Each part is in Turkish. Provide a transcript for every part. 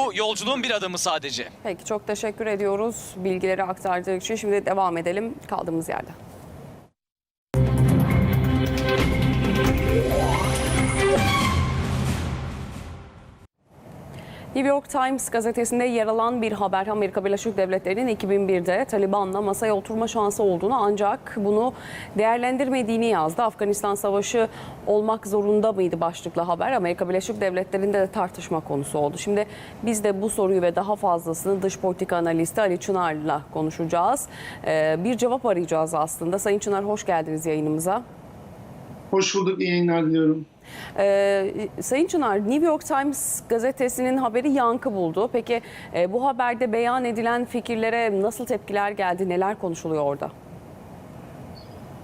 Bu yolculuğun bir adımı sadece. Peki çok teşekkür ediyoruz bilgileri aktardığı için. Şimdi devam edelim kaldığımız yerde. New York Times gazetesinde yer alan bir haber Amerika Birleşik Devletleri'nin 2001'de Taliban'la masaya oturma şansı olduğunu ancak bunu değerlendirmediğini yazdı. Afganistan Savaşı olmak zorunda mıydı başlıklı haber Amerika Birleşik Devletleri'nde de tartışma konusu oldu. Şimdi biz de bu soruyu ve daha fazlasını dış politika analisti Ali Çınar'la konuşacağız. Ee, Bir cevap arayacağız aslında. Sayın Çınar hoş geldiniz yayınımıza. Hoş bulduk, iyi yayınlar diliyorum. Ee, Sayın Çınar, New York Times gazetesinin haberi yankı buldu. Peki e, bu haberde beyan edilen fikirlere nasıl tepkiler geldi, neler konuşuluyor orada?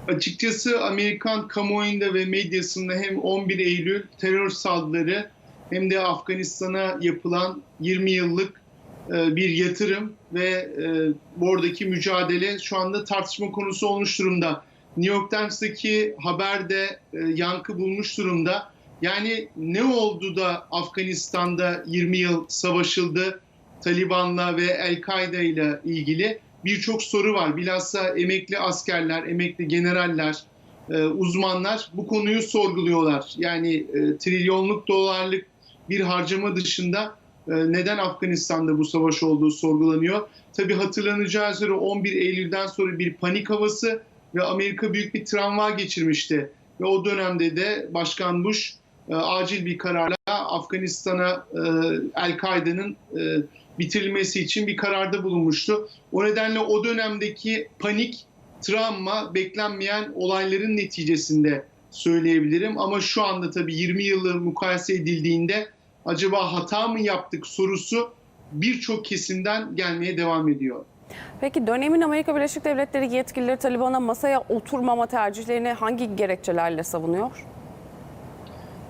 Açıkçası Amerikan kamuoyunda ve medyasında hem 11 Eylül terör saldırıları hem de Afganistan'a yapılan 20 yıllık e, bir yatırım ve e, oradaki mücadele şu anda tartışma konusu olmuş durumda. New York Times'taki haber de e, yankı bulmuş durumda. Yani ne oldu da Afganistan'da 20 yıl savaşıldı Taliban'la ve El-Kaide ile ilgili birçok soru var. Bilhassa emekli askerler, emekli generaller, e, uzmanlar bu konuyu sorguluyorlar. Yani e, trilyonluk dolarlık bir harcama dışında e, neden Afganistan'da bu savaş olduğu sorgulanıyor. Tabii hatırlanacağı üzere 11 Eylül'den sonra bir panik havası ve Amerika büyük bir travma geçirmişti. Ve o dönemde de Başkan Bush e, acil bir kararla Afganistan'a e, El-Kaide'nin e, bitirilmesi için bir kararda bulunmuştu. O nedenle o dönemdeki panik, travma, beklenmeyen olayların neticesinde söyleyebilirim. Ama şu anda tabii 20 yılı mukayese edildiğinde acaba hata mı yaptık sorusu birçok kesimden gelmeye devam ediyor. Peki dönemin Amerika Birleşik Devletleri yetkilileri Taliban'a masaya oturmama tercihlerini hangi gerekçelerle savunuyor?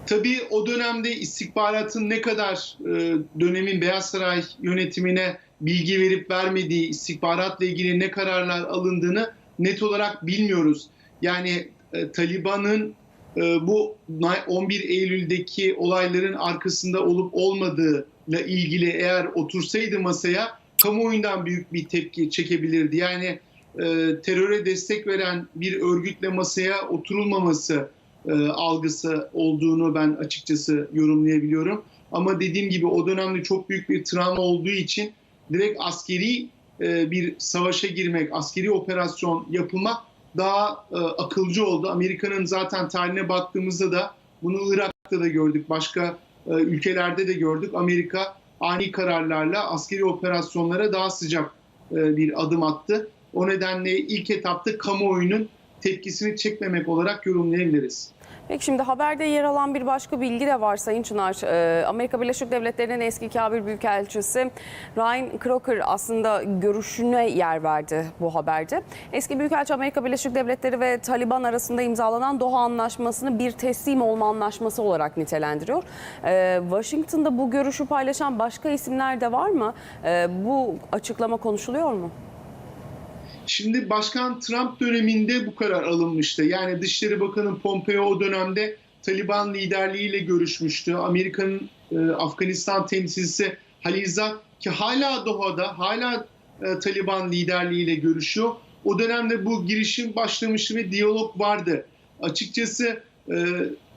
Tabii o dönemde istihbaratın ne kadar e, dönemin Beyaz Saray yönetimine bilgi verip vermediği, istihbaratla ilgili ne kararlar alındığını net olarak bilmiyoruz. Yani e, Taliban'ın e, bu 11 Eylül'deki olayların arkasında olup olmadığıyla ilgili eğer otursaydı masaya kamuoyundan büyük bir tepki çekebilirdi. Yani e, teröre destek veren bir örgütle masaya oturulmaması e, algısı olduğunu ben açıkçası yorumlayabiliyorum. Ama dediğim gibi o dönemde çok büyük bir travma olduğu için direkt askeri e, bir savaşa girmek, askeri operasyon yapılmak daha e, akılcı oldu. Amerika'nın zaten tarihine baktığımızda da bunu Irak'ta da gördük, başka e, ülkelerde de gördük. Amerika ani kararlarla askeri operasyonlara daha sıcak e, bir adım attı. O nedenle ilk etapta kamuoyunun tepkisini çekmemek olarak yorumlayabiliriz. Peki şimdi haberde yer alan bir başka bilgi de var Sayın Çınar. Ee, Amerika Birleşik Devletleri'nin eski kabir büyükelçisi Ryan Crocker aslında görüşüne yer verdi bu haberde. Eski büyükelçi Amerika Birleşik Devletleri ve Taliban arasında imzalanan Doha Anlaşması'nı bir teslim olma anlaşması olarak nitelendiriyor. Ee, Washington'da bu görüşü paylaşan başka isimler de var mı? Ee, bu açıklama konuşuluyor mu? Şimdi Başkan Trump döneminde bu karar alınmıştı. Yani Dışişleri Bakanı Pompeo o dönemde Taliban liderliğiyle görüşmüştü. Amerika'nın e, Afganistan temsilcisi Haliza ki hala Doha'da, hala e, Taliban liderliğiyle görüşüyor. O dönemde bu girişim başlamıştı ve diyalog vardı. Açıkçası e,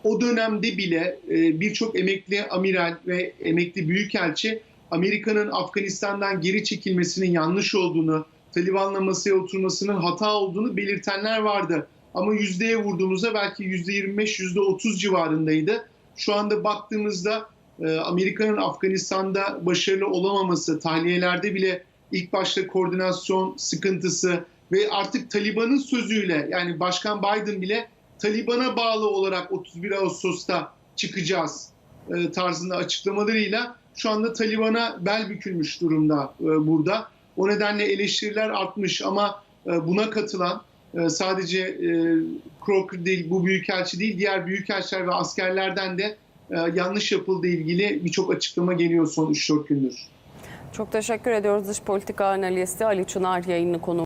o dönemde bile e, birçok emekli amiral ve emekli büyükelçi Amerika'nın Afganistan'dan geri çekilmesinin yanlış olduğunu, Taliban'la masaya oturmasının hata olduğunu belirtenler vardı. Ama yüzdeye vurduğumuzda belki yüzde 25, yüzde 30 civarındaydı. Şu anda baktığımızda e, Amerika'nın Afganistan'da başarılı olamaması, tahliyelerde bile ilk başta koordinasyon sıkıntısı ve artık Taliban'ın sözüyle yani Başkan Biden bile Taliban'a bağlı olarak 31 Ağustos'ta çıkacağız e, tarzında açıklamalarıyla şu anda Taliban'a bel bükülmüş durumda e, burada. O nedenle eleştiriler artmış ama e, buna katılan e, sadece e, Crocker değil, bu büyükelçi değil, diğer büyükelçiler ve askerlerden de e, yanlış yapıldığı ilgili birçok açıklama geliyor son 3-4 gündür. Çok teşekkür ediyoruz dış politika analisti Ali Çınar yayını konu.